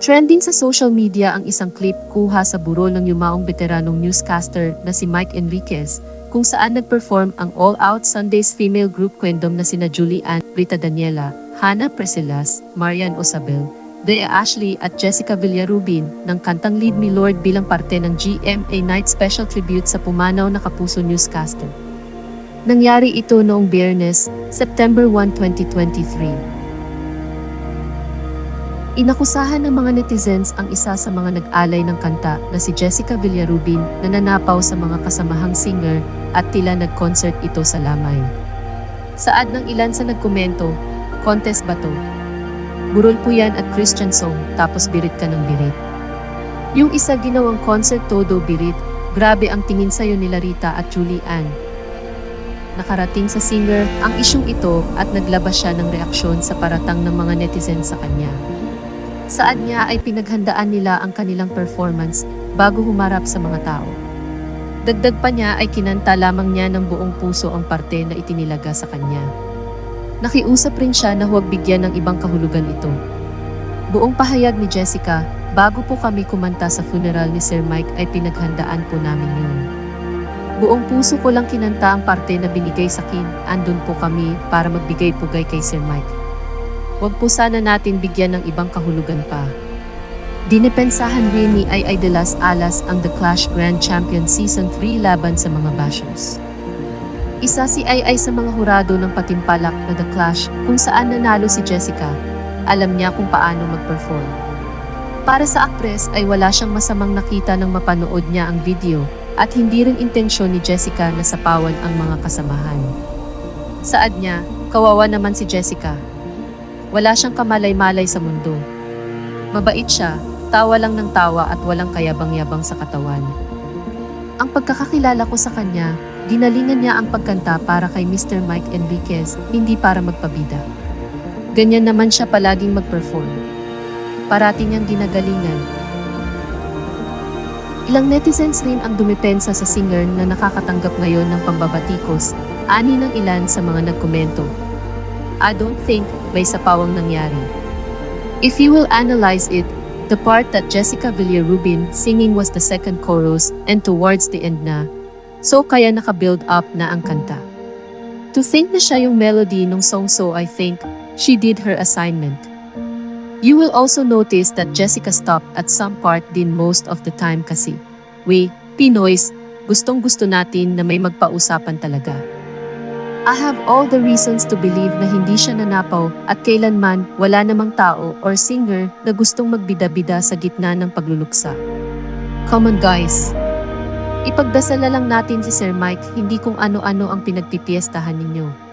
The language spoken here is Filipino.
Trending sa social media ang isang clip kuha sa burol ng yumaong veteranong newscaster na si Mike Enriquez kung saan nag-perform ang All Out Sundays female group kwendom na sina Julie Ann, Rita Daniela, Hannah Presilas, Marian Osabel, Dea Ashley at Jessica Villarubin ng kantang Lead Me Lord bilang parte ng GMA Night Special Tribute sa pumanaw na Kapuso newscaster. Nangyari ito noong Biyernes, September 1, 2023. Inakusahan ng mga netizens ang isa sa mga nag-alay ng kanta na si Jessica Villarubin na nanapaw sa mga kasamahang singer at tila nag-concert ito sa lamay. Saad ng ilan sa nagkomento, contest ba to? Burol po yan at Christian song, tapos birit ka ng birit. Yung isa ginawang concert todo birit, grabe ang tingin sa'yo nila Rita at Julie Ann. Nakarating sa singer ang isyong ito at naglabas siya ng reaksyon sa paratang ng mga netizens sa kanya. Saan niya ay pinaghandaan nila ang kanilang performance bago humarap sa mga tao. Dagdag pa niya ay kinanta lamang niya ng buong puso ang parte na itinilaga sa kanya. Nakiusap rin siya na huwag bigyan ng ibang kahulugan ito. Buong pahayag ni Jessica, bago po kami kumanta sa funeral ni Sir Mike ay pinaghandaan po namin yun. Buong puso ko lang kinanta ang parte na binigay sa akin, andun po kami para magbigay pugay kay Sir Mike. Huwag po sana natin bigyan ng ibang kahulugan pa. Dinipensahan rin ni Ay Ay de las Alas ang The Clash Grand Champion Season 3 laban sa mga bashers. Isa si Ay Ay sa mga hurado ng patimpalak na The Clash kung saan nanalo si Jessica. Alam niya kung paano mag-perform. Para sa aktres ay wala siyang masamang nakita nang mapanood niya ang video at hindi rin intensyon ni Jessica na sapawan ang mga kasamahan. Saad niya, kawawa naman si Jessica. Wala siyang kamalay-malay sa mundo. Mabait siya, tawa lang ng tawa at walang kayabang-yabang sa katawan. Ang pagkakakilala ko sa kanya, ginalingan niya ang pagkanta para kay Mr. Mike Enriquez, hindi para magpabida. Ganyan naman siya palaging mag-perform. Parati niyang ginagalingan. Ilang netizens rin ang dumepensa sa singer na nakakatanggap ngayon ng pambabatikos, ani ng ilan sa mga nagkomento. I don't think may sapawang nangyari. If you will analyze it, the part that Jessica Villarubin singing was the second chorus and towards the end na, so kaya naka-build up na ang kanta. To think na siya yung melody nung song so I think, she did her assignment. You will also notice that Jessica stopped at some part din most of the time kasi, we, Pinoys, gustong gusto natin na may magpausapan talaga. I have all the reasons to believe na hindi siya nanapaw at kailanman wala namang tao or singer na gustong magbida-bida sa gitna ng pagluluksa. Come on guys! Ipagdasala lang natin si Sir Mike hindi kung ano-ano ang pinagpipiestahan ninyo.